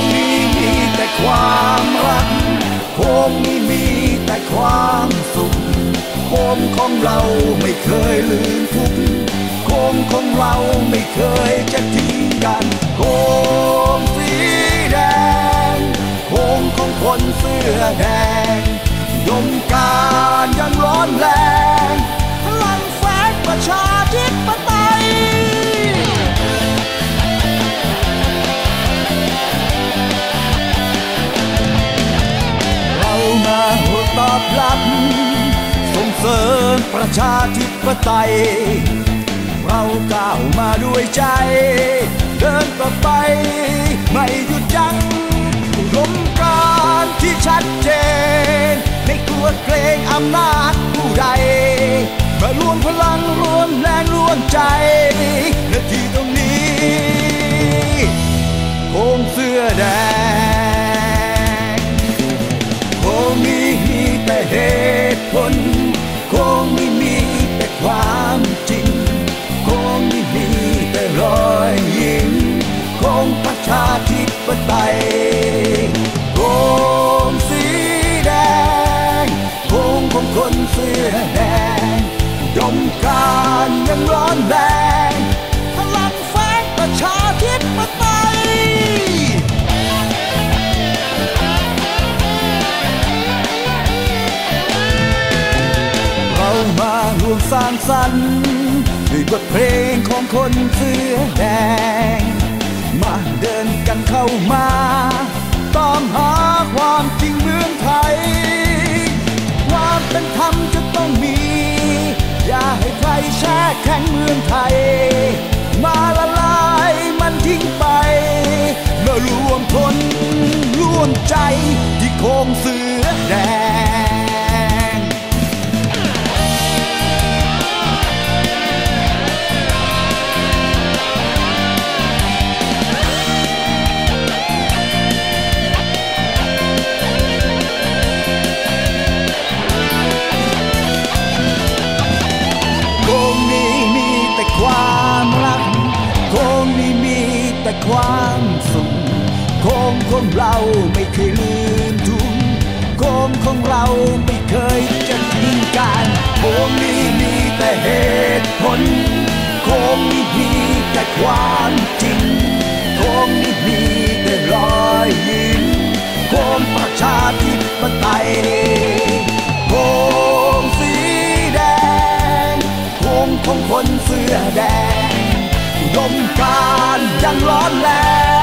มนี้มีแต่ความรักโฮมนี้มีแต่ความสุขโฮมของเราไม่เคยลืมทุกโฮมของเราไม่เคยจะทิ้งกันโฮมสีแดงโฮมของคนเสื้อแด ตอบรับ ส่งเสริมประชาธิปไตย เราก้าวมาด้วยใจ เดินต่อไปไม่หยุดยัง้งลมการที่ชัดเจน ไม่กลัวเกรงอำนาจผู้ใดมารวมพลังรวมแรงรวมใจ เหตุผลคงไม่มีแต่ความจริง คงไม่มีแต่รอยยิ้มคงประชาธิปไตยคงสีแดงคงของคนเสื้อแดงดมการยังร้อนแรง มสร้างสรรค์ด้วยบทเพลงของคนเสื้อแดง มาเดินกันเข้ามาตามหาความจริงเมืองไทย ความเป็นธรรมจะต้องมี อย่าให้ใครแช่แข็งเมืองไทย มาละลายมันทิ้งไปเมื่อรวมพลร่วมใจที่โคงเสือแดง ความสุขคงของเราไม่เคยลืมทุนคงของเราไม่เคยจะทิ้งกันคงนี้มีแต่เหตุผลคงนี้มีแต่ความจริงคงนี้มีแต่รอยยิ้มคงประชาธิปไตยคงสีแดงพงของคนเสื้อแดง ลมการยังร้อนแรง